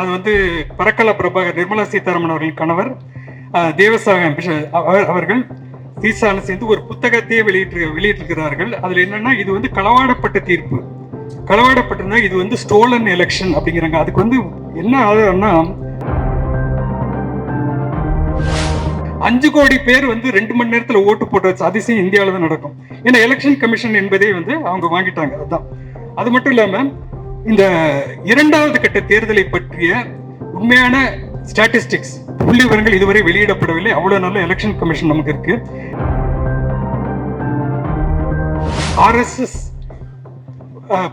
அது வந்து பரக்கல பிரபாகர் நிர்மலா சீதாராமன் அவர்களின் கணவர் தேவசாகம் அவர்கள் சீசால சேர்ந்து ஒரு புத்தகத்தையே வெளியிட்டு வெளியிட்டிருக்கிறார்கள். அதுல என்னன்னா இது வந்து களவாடப்பட்ட தீர்ப்பு. களவாடப்பட்டிருந்தா இது வந்து ஸ்டோலன் எலெக்ஷன் அப்படிங்கிறாங்க. அதுக்கு வந்து என்ன ஆதாரம்னா அஞ்சு கோடி பேர் வந்து ரெண்டு மணி நேரத்துல ஓட்டு போட்ட அதிசயம் இந்தியாவில தான் நடக்கும். ஏன்னா எலெக்ஷன் கமிஷன் என்பதே வந்து அவங்க வாங்கிட்டாங்க. அதுதான் அது மட்டும் இல்லாம இந்த இரண்டாவது கட்ட தேர்தலை பற்றிய உண்மையான ஸ்டாட்டிஸ்டிக்ஸ் புள்ளி விவரங்கள் இதுவரை வெளியிடப்படவில்லை. அவ்வளவு நல்ல எலெக்ஷன் கமிஷன் நமக்கு இருக்கு. ஆர்எஸ்எஸ்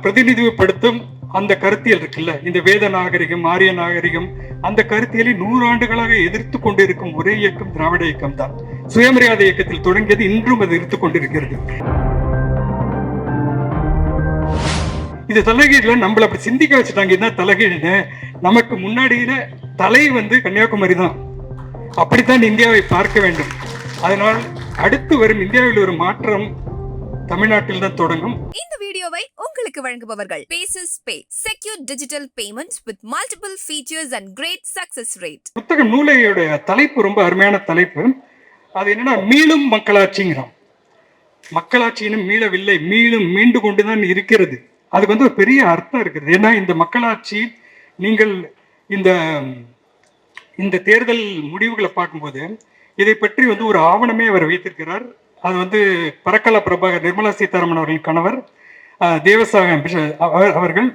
பிரதிநிதிப்படுத்தும் அந்த கருத்தியல் இருக்குல்ல? இந்த வேத நாகரிகம் ஆரிய நாகரிகம் அந்த கருத்தியலை நூறாண்டுகளாக எதிர்த்து கொண்டிருக்கும் ஒரே இயக்கம் திராவிட இயக்கம் தான் சுயமரியாதை இயக்கத்தில் தொடங்கியது இன்றும் அது எதிர்த்து கொண்டிருக்கிறது. இது தலைகீழ்ல நம்மள அப்படி சிந்திக்க வச்சுட்டாங்க. என்ன தலைகீழ்னு நமக்கு முன்னாடியில தலை வந்து கன்னியாகுமரி தான். அப்படித்தான் இந்தியாவை பார்க்க வேண்டும். அதனால் அடுத்து வரும் இந்தியாவில் ஒரு மாற்றம் தமிழ்நாட்டில் தான் தொடங்கும். இந்த வீடியோவை உங்களுக்கு வழங்குபவர்கள் bases pay secure digital payments with multiple features and great success rate புத்தக நூலையுடைய தலைப்பு ரொம்ப அருமையான தலைப்பு. அது என்னன்னா மீளும் மக்களாட்சிங்கிறோம் மக்களாட்சியினும் மீளவில்லை மீளும் மீண்டு கொண்டுதான் இருக்கிறது. அதுக்கு வந்து ஒரு பெரிய அர்த்தம் இருக்குது. ஏன்னா இந்த மக்களாட்சி நீங்கள் இந்த இந்த தேர்தல் முடிவுகளை பார்க்கும்போது இதை பற்றி வந்து ஒரு ஆவணமே அவர் வைத்திருக்கிறார். அது வந்து பரக்கலா பிரபாகர் நிர்மலா சீதாராமன் அவர்களின் கணவர் தேவசாகம் அவர்கள்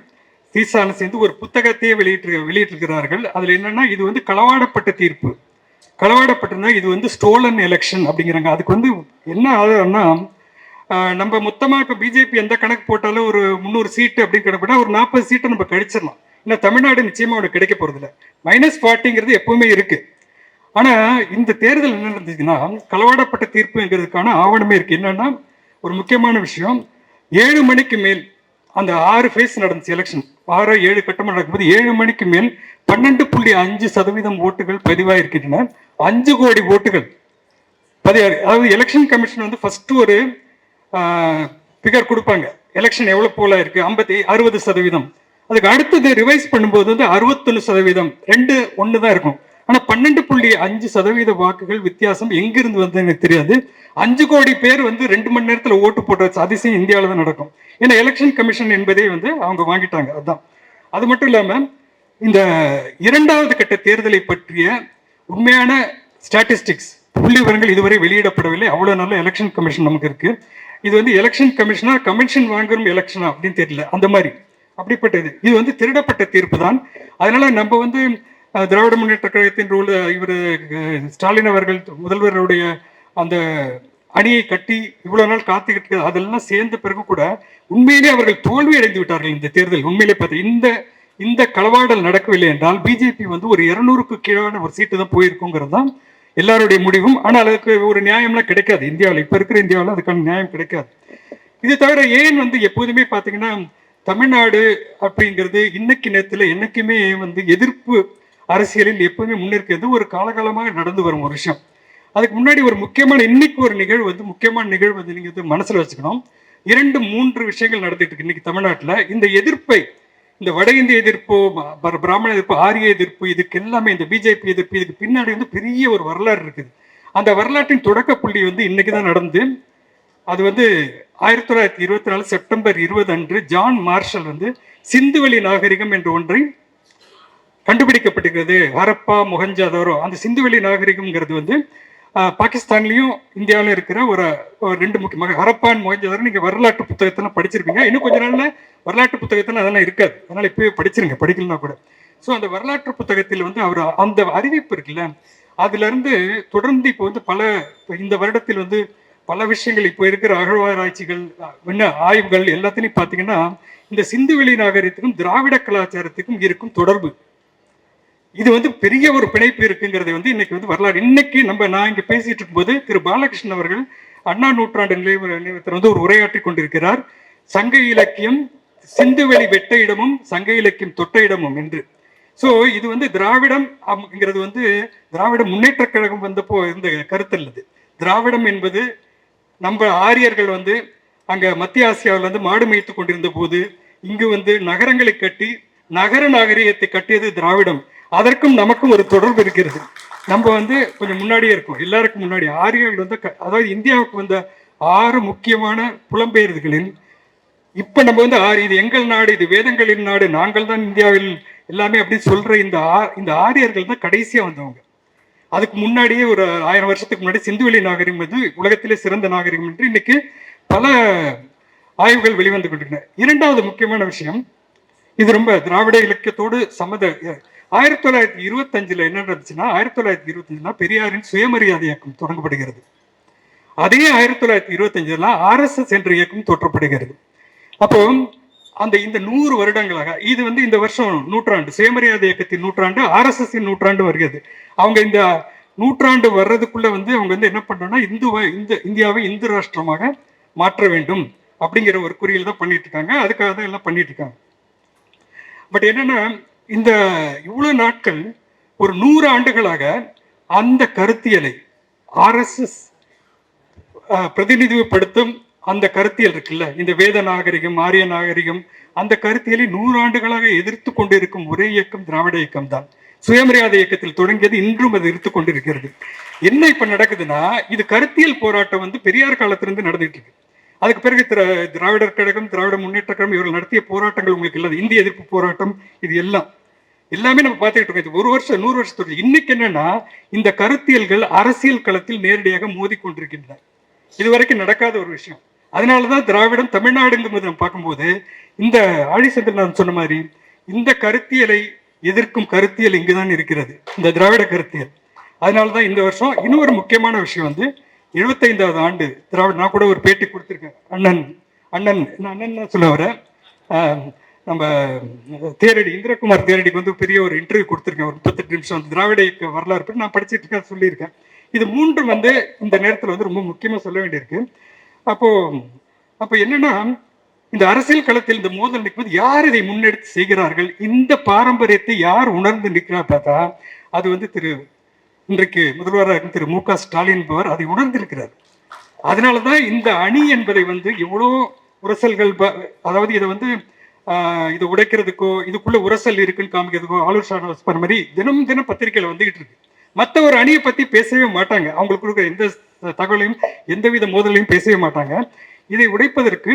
சீசால சேர்ந்து ஒரு புத்தகத்தையே வெளியிட்டு வெளியிட்டிருக்கிறார்கள். அதில் என்னன்னா இது வந்து களவாடப்பட்ட தீர்ப்பு. களவாடப்பட்டிருந்தா இது வந்து ஸ்டோலன் எலெக்ஷன் அப்படிங்கிறாங்க. அதுக்கு வந்து என்ன ஆதாரம்னா நம்ம மொத்தமாக இப்போ பிஜேபி எந்த கணக்கு போட்டாலும் ஒரு முந்நூறு சீட்டு அப்படின்னு கணக்கு ஒரு நாற்பது சீட்டை நம்ம கழிச்சிடலாம். ஏன்னா தமிழ்நாடு நிச்சயமா அவனுக்கு கிடைக்க இல்லை மைனஸ் ஃபார்ட்டிங்கிறது எப்பவுமே இருக்கு. ஆனா இந்த தேர்தல் என்ன நடந்துச்சுன்னா களவாடப்பட்ட தீர்ப்புங்கிறதுக்கான ஆவணமே இருக்கு. என்னன்னா ஒரு முக்கியமான விஷயம் ஏழு மணிக்கு மேல் அந்த ஆறு ஃபேஸ் நடந்துச்சு எலெக்ஷன் ஆறு ஏழு கட்டமாக நடக்கும்போது ஏழு மணிக்கு மேல் பன்னெண்டு புள்ளி அஞ்சு சதவீதம் ஓட்டுகள் பதிவாயிருக்கின்றன. அஞ்சு கோடி ஓட்டுகள் பதிவாறு அதாவது எலெக்ஷன் கமிஷன் வந்து ஃபர்ஸ்ட் ஒரு ஃபிகர் கொடுப்பாங்க. எலெக்ஷன் எவ்வளோ போல இருக்கு? ஐம்பத்தி அறுபது சதவீதம். அதுக்கு அடுத்தது ரிவைஸ் பண்ணும்போது வந்து அறுபத்தொன்னு சதவீதம். ரெண்டு ஒன்று தான் இருக்கும். ஆனால் பன்னெண்டு புள்ளி அஞ்சு சதவீத வாக்குகள் வித்தியாசம் எங்கிருந்து வந்து எனக்கு தெரியாது. அஞ்சு கோடி பேர் வந்து ரெண்டு மணி நேரத்தில் ஓட்டு போட்ட அதிசயம் இந்தியாவில் தான் நடக்கும். ஏன்னா எலெக்ஷன் கமிஷன் என்பதே வந்து அவங்க வாங்கிட்டாங்க. அதுதான் அது மட்டும் இல்லாமல் இந்த இரண்டாவது கட்ட தேர்தலை பற்றிய உண்மையான ஸ்டாட்டிஸ்டிக்ஸ் புள்ளி விவரங்கள் இதுவரை வெளியிடப்படவில்லை. அவ்வளோ நல்ல எலெக்ஷன் கமிஷன் நமக்கு இருக்கு. இது வந்து எலெக்ஷன் கமிஷனா கமிஷன் வாங்குறோம் எலெக்ஷனா அப்படின்னு தெரியல. அந்த மாதிரி. அப்படிப்பட்டது. இது வந்து திருடப்பட்ட தீர்ப்பு தான். அதனால நம்ம வந்து திராவிட முன்னேற்ற கழகத்தின் ரூல் இவர் ஸ்டாலின் அவர்கள் முதல்வருடைய அந்த அணியை கட்டி இவ்வளவு நாள் காத்துக்கிட்டு அதெல்லாம் சேர்ந்த பிறகு கூட உண்மையிலே அவர்கள் தோல்வி அடைந்து விட்டார்கள் இந்த தேர்தல். உண்மையிலே பார்த்து இந்த இந்த களவாடல் நடக்கவில்லை என்றால் பிஜேபி வந்து ஒரு இருநூறுக்கு கீழான ஒரு சீட்டு தான் போயிருக்குங்கிறது தான் எல்லாருடைய முடிவும் ஆனால் அதுக்கு ஒரு நியாயம்லாம் கிடைக்காது. இந்தியாவில் இப்போ இருக்கிற இந்தியாவில் அதுக்கான நியாயம் கிடைக்காது. இது தவிர ஏன் வந்து எப்போதுமே பார்த்தீங்கன்னா தமிழ்நாடு அப்படிங்கிறது இன்னைக்கு நேரத்தில் என்னைக்குமே வந்து எதிர்ப்பு அரசியலில் எப்பவுமே முன்னிற்கிறது ஒரு காலகாலமாக நடந்து வரும் ஒரு விஷயம். அதுக்கு முன்னாடி ஒரு முக்கியமான இன்னைக்கு ஒரு நிகழ்வு வந்து முக்கியமான நிகழ்வு வந்து நீங்கள் வந்து மனசில் வச்சுக்கணும். இரண்டு மூன்று விஷயங்கள் நடந்துட்டு இருக்கு இன்னைக்கு தமிழ்நாட்டில். இந்த எதிர்ப்பை இந்த வட இந்திய எதிர்ப்பு பிராமண எதிர்ப்பு ஆரிய எதிர்ப்பு இதுக்கு எல்லாமே இந்த பிஜேபி எதிர்ப்பு இதுக்கு பின்னாடி வந்து பெரிய ஒரு வரலாறு இருக்குது. அந்த வரலாற்றின் தொடக்க புள்ளி வந்து இன்னைக்கு தான் நடந்து அது வந்து ஆயிரத்தி தொள்ளாயிரத்தி இருபத்தி நாலு செப்டம்பர் இருபது அன்று ஜான் மார்ஷல் வந்து சிந்துவெளி நாகரிகம் என்ற ஒன்றை கண்டுபிடிக்கப்பட்டிருக்கிறது. ஹரப்பா மொஹஞ்சதாரோ அந்த சிந்துவெளி நாகரிகம்ங்கிறது வந்து பாகிஸ்தான்லயும் இந்தியாவிலும் இருக்கிற ஒரு ரெண்டு முக்கியமாக ஹரப்பான் மொஹஞ்சதாரோ நீங்க வரலாற்று புத்தகத்தெல்லாம் படிச்சிருப்பீங்க. இன்னும் கொஞ்ச நாள்ல வரலாற்று புத்தகத்தில் அதெல்லாம் இருக்காது. அதனால இப்போயே படிச்சிருங்க படிக்கலனா கூட. ஸோ அந்த வரலாற்று புத்தகத்தில் வந்து அவர் அந்த அறிவிப்பு இருக்குல்ல அதுல இருந்து தொடர்ந்து இப்போ வந்து பல இந்த வருடத்தில் வந்து பல விஷயங்கள் இப்போ இருக்கிற அகழ்வாராய்ச்சிகள் என்ன ஆய்வுகள் எல்லாத்திலையும் பார்த்தீங்கன்னா இந்த சிந்துவெளி நாகரிகத்துக்கும் திராவிட கலாச்சாரத்துக்கும் இருக்கும் தொடர்பு. இது வந்து பெரிய ஒரு பிணைப்பு இருக்குங்கிறது வந்து இன்னைக்கு வந்து வரலாறு. இன்னைக்கு நம்ம நான் இங்க பேசிட்டு இருக்கும்போது திரு பாலகிருஷ்ணன் அவர்கள் அண்ணா நூற்றாண்டு நினைவு நிலையத்தில் வந்து ஒரு உரையாற்றி கொண்டிருக்கிறார். சங்க இலக்கியம் சிந்துவெளி வெட்ட இடமும் சங்க இலக்கியம் தொட்ட இடமும் என்று. ஸோ இது வந்து திராவிடம் அப்படிங்கிறது வந்து திராவிட முன்னேற்ற கழகம் வந்தப்போ இருந்த கருத்து இல்லது திராவிடம் என்பது நம்ம ஆரியர்கள் வந்து அங்க மத்திய ஆசியாவில் வந்து மாடு மேய்த்து கொண்டிருந்த போது இங்கு வந்து நகரங்களை கட்டி நகர நாகரிகத்தை கட்டியது திராவிடம். அதற்கும் நமக்கும் ஒரு தொடர்பு இருக்கிறது. நம்ம வந்து கொஞ்சம் முன்னாடியே இருக்கோம் எல்லாருக்கும் முன்னாடி. ஆரியர்கள் வந்து க- அதாவது இந்தியாவுக்கு வந்த ஆறு முக்கியமான புலம்பெயர்வுகளில் இப்போ நம்ம வந்து ஆறு இது எங்கள் நாடு இது வேதங்களின் நாடு நாங்கள் தான் இந்தியாவில் எல்லாமே அப்படின்னு சொல்ற இந்த ஆ- இந்த ஆரியர்கள் தான் கடைசியாக வந்தவங்க. அதுக்கு முன்னாடியே ஒரு ஆயிரம் வருஷத்துக்கு முன்னாடி சிந்துவெளி நாகரிகம் வந்து உலகத்திலே சிறந்த நாகரிகம் என்று இன்னைக்கு பல ஆய்வுகள் வெளிவந்து கொண்டிருக்கின்றன. இரண்டாவது முக்கியமான விஷயம் இது ரொம்ப திராவிட இலக்கியத்தோடு சம்மத ஆயிரத்தி தொள்ளாயிரத்தி இருபத்தஞ்சில் என்ன நடந்துச்சுன்னா ஆயிரத்தி தொள்ளாயிரத்தி இருபத்தஞ்சுனா பெரியாரின் சுயமரியாதை இயக்கம் தொடங்கப்படுகிறது. அதே ஆயிரத்தி தொள்ளாயிரத்தி இருபத்தஞ்சுல ஆர்எஸ்எஸ் என்ற இயக்கம் தோற்றப்படுகிறது. அப்போ அந்த இந்த நூறு வருடங்களாக இது வந்து இந்த வருஷம் நூற்றாண்டு சுயமரியாதை இயக்கத்தின் நூற்றாண்டு ஆர்எஸ்எஸ் நூற்றாண்டு வருகிறது. அவங்க இந்த நூற்றாண்டு வர்றதுக்குள்ள வந்து அவங்க வந்து என்ன பண்றாங்கன்னா இந்துவை இந்த இந்தியாவை இந்து ராஷ்டிரமாக மாற்ற வேண்டும் அப்படிங்கிற ஒரு குறியில் தான் பண்ணிட்டு இருக்காங்க. அதுக்காக தான் எல்லாம் பண்ணிட்டு இருக்காங்க. பட் என்னன்னா இந்த இவ்வளோ நாட்கள் ஒரு நூறு ஆண்டுகளாக அந்த கருத்தியலை ஆர்எஸ்எஸ் பிரதிநிதிப்படுத்தும் அந்த கருத்தியல் இருக்குல்ல? இந்த வேத நாகரிகம் ஆரிய நாகரிகம் அந்த கருத்தியலை நூறு ஆண்டுகளாக எதிர்த்து கொண்டிருக்கும் ஒரே இயக்கம் திராவிட இயக்கம் தான் சுயமரியாதை இயக்கத்தில் தொடங்கியது இன்றும் அது எதிர்த்து கொண்டிருக்கிறது. என்ன இப்ப நடக்குதுன்னா இது கருத்தியல் போராட்டம் வந்து பெரியார் காலத்திலிருந்து நடந்துட்டு இருக்கு. அதுக்கு பிறகு திரா- திராவிடர் கழகம் திராவிட முன்னேற்ற கழகம் இவர்கள் நடத்திய போராட்டங்கள் உங்களுக்கு இல்லை. இந்திய எதிர்ப்பு போராட்டம் இது எல்லாம். எல்லாமே நம்ம பார்த்துக்கிட்டு இருக்கோம். இது ஒரு வருஷம் நூறு வருஷத்துக்கு இன்னைக்கு என்னன்னா இந்த கருத்தியல்கள் அரசியல் களத்தில் நேரடியாக மோதி கொண்டிருக்கின்றன. நடக்காத ஒரு விஷயம். அதனாலதான் திராவிடம் தமிழ்நாடுங்கிறது நம்ம பார்க்கும்போது இந்த ஆழிசந்திரன் சொன்ன மாதிரி இந்த கருத்தியலை எதிர்க்கும் கருத்தியல் இங்குதான் இருக்கிறது. இந்த திராவிட கருத்தியல். அதனாலதான் இந்த வருஷம் இன்னொரு முக்கியமான விஷயம் வந்து எழுபத்தைந்தாவது ஆண்டு திராவிட நான் கூட ஒரு பேட்டி கொடுத்துருக்கேன். அண்ணன் அண்ணன் அண்ணன் சொல்ல வரேன் நம்ம தேரடி இந்திரகுமார் தேரடிக்கு வந்து பெரிய ஒரு இன்டர்வியூ கொடுத்துருக்கேன். ஒரு முப்பத்தெட்டு நிமிஷம் வந்து திராவிட இயக்க வரலாறு பற்றி நான் படிச்சிட்டு இருக்கேன் சொல்லியிருக்கேன். இது மூன்றும் வந்து இந்த நேரத்தில் வந்து ரொம்ப முக்கியமாக சொல்ல வேண்டியிருக்கு. அப்போ அப்போ என்னன்னா இந்த அரசியல் களத்தில் இந்த மோதல் நிற்பது யார் இதை முன்னெடுத்து செய்கிறார்கள்? இந்த பாரம்பரியத்தை யார் உணர்ந்து நிற்கிறா பார்த்தா அது வந்து திரு இன்றைக்கு முதல்வராக திரு மு க ஸ்டாலின் என்பவர் அதை உணர்ந்திருக்கிறார். அதனால தான் இந்த அணி என்பதை வந்து எவ்வளோ உரசல்கள் ப- அதாவது இதை வந்து இதை உடைக்கிறதுக்கோ இதுக்குள்ள உரசல் இருக்குன்னு காமிக்கிறதுக்கோ ஆலூர் ஷானவாஸ் பண்ண மாதிரி தினம் தினம் பத்திரிக்கையில் வந்துகிட்டு இருக்கு. மற்ற ஒரு அணியை பற்றி பேசவே மாட்டாங்க. அவங்களுக்கு கொடுக்குற எந்த தகவலையும் எந்தவித மோதலையும் பேசவே மாட்டாங்க. இதை உடைப்பதற்கு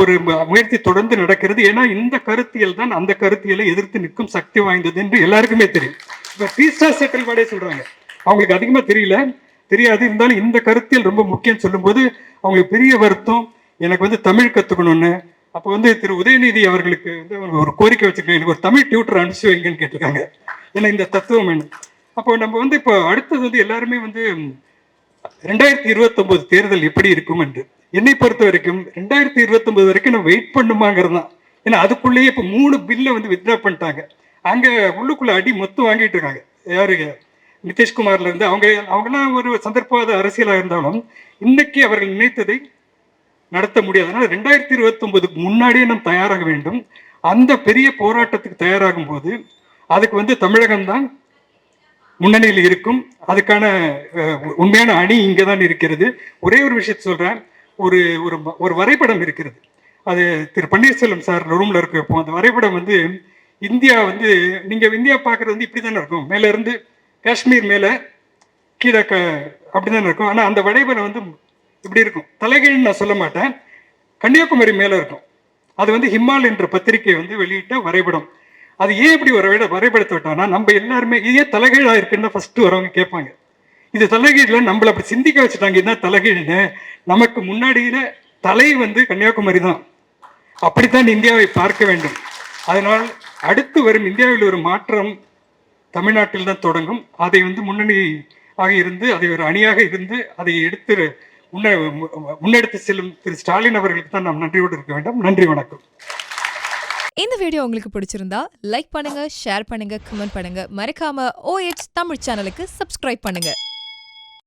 ஒரு முயற்சி தொடர்ந்து நடக்கிறது. ஏன்னா இந்த கருத்தியல் தான் அந்த கருத்தியலை எதிர்த்து நிற்கும் சக்தி வாய்ந்தது என்று எல்லாருக்குமே தெரியும். இப்போ பீஸ்டா செட்டில் செட்டில்பாடே சொல்றாங்க. அவங்களுக்கு அதிகமாக தெரியல. தெரியாது. இருந்தாலும் இந்த கருத்தியல் ரொம்ப முக்கியம் சொல்லும்போது அவங்களுக்கு பெரிய வருத்தம். எனக்கு வந்து தமிழ் கற்றுக்கணும்னு அப்போ வந்து திரு உதயநிதி அவர்களுக்கு வந்து அவங்க ஒரு கோரிக்கை வச்சுருக்காங்க. எனக்கு ஒரு தமிழ் டியூட்டர் அனுப்பிச்சு வைங்கன்னு கேட்டிருக்காங்க. ஏன்னா இந்த தத்துவம் வேணும் அப்போ நம்ம வந்து இப்போ அடுத்தது வந்து எல்லாருமே வந்து ரெண்டாயிரத்தி இருபத்தொம்போது தேர்தல் எப்படி இருக்கும் என்று. என்னை பொறுத்த வரைக்கும் ரெண்டாயிரத்தி இருபத்தொன்பது வரைக்கும் நம்ம வெயிட் பண்ணுமாங்கிறது தான். ஏன்னா அதுக்குள்ளேயே இப்போ மூணு பில்லை வந்து வித்ட்ரா பண்ணிட்டாங்க. அங்கே உள்ளுக்குள்ள அடி மொத்தம் வாங்கிட்டு இருக்காங்க. யாரு? நிதிஷ்குமார்ல இருந்து அவங்க அவங்கெல்லாம் ஒரு சந்தர்ப்பவாத அரசியலாக இருந்தாலும் இன்னைக்கு அவர்கள் நினைத்ததை நடத்த முடியாது. அதனால ரெண்டாயிரத்தி இருபத்தி ஒன்பதுக்கு முன்னாடியே நாம் தயாராக வேண்டும். அந்த பெரிய போராட்டத்துக்கு தயாராகும் போது அதுக்கு வந்து தமிழகம் தான் முன்னணியில் இருக்கும். அதுக்கான உண்மையான அணி இங்கே தான் இருக்கிறது. ஒரே ஒரு விஷயத்தை சொல்கிறேன் ஒரு ஒரு ஒரு வரைபடம் இருக்கிறது. அது திரு பன்னீர்செல்வம் சார் ரூம்ல இருக்கப்போ அந்த வரைபடம் வந்து இந்தியா வந்து நீங்க இந்தியா பார்க்கறது வந்து இப்படி தானே இருக்கும். மேல இருந்து காஷ்மீர் மேல கீழே க அப்படிதானே இருக்கும். ஆனா அந்த வரைபடம் வந்து இப்படி இருக்கும். தலைகீழ்னு நான் சொல்ல மாட்டேன். கன்னியாகுமரி மேல இருக்கும். அது வந்து ஹிமால் என்ற பத்திரிகை வந்து வெளியிட்ட வரைபடம். அது ஏன் இப்படி ஒரு வரைபடத்தை விட்டோம்னா நம்ம எல்லாருமே இது ஏன் தலைகீழா இருக்குன்னு ஃபர்ஸ்ட் வரவங்க கேட்பாங்க. இது தலைகீழ்ல நம்மள அப்படி சிந்திக்க வச்சுட்டாங்க. என்ன தலைகீழ்னு? நமக்கு முன்னாடியில தலை வந்து கன்னியாகுமரி தான் அப்படித்தான் இந்தியாவை பார்க்க வேண்டும். அதனால் அடுத்து வரும் இந்தியாவில் ஒரு மாற்றம் தமிழ்நாட்டில் தான் தொடங்கும். அதை வந்து முன்னணி ஆக இருந்து அதை ஒரு அணியாக இருந்து அதை எடுத்து முன்ன முன்னெடுத்து செல்லும் திரு ஸ்டாலின் அவர்களுக்கு தான் நாம் நன்றியோடு இருக்க வேண்டும். நன்றி வணக்கம். இந்த வீடியோ உங்களுக்கு பிடிச்சிருந்தா லைக் பண்ணுங்க ஷேர் பண்ணுங்க கமெண்ட் பண்ணுங்க. மறக்காம ஓஎச் தமிழ் சேனலுக்கு சப்ஸ்கிரைப் பண்ணுங்க.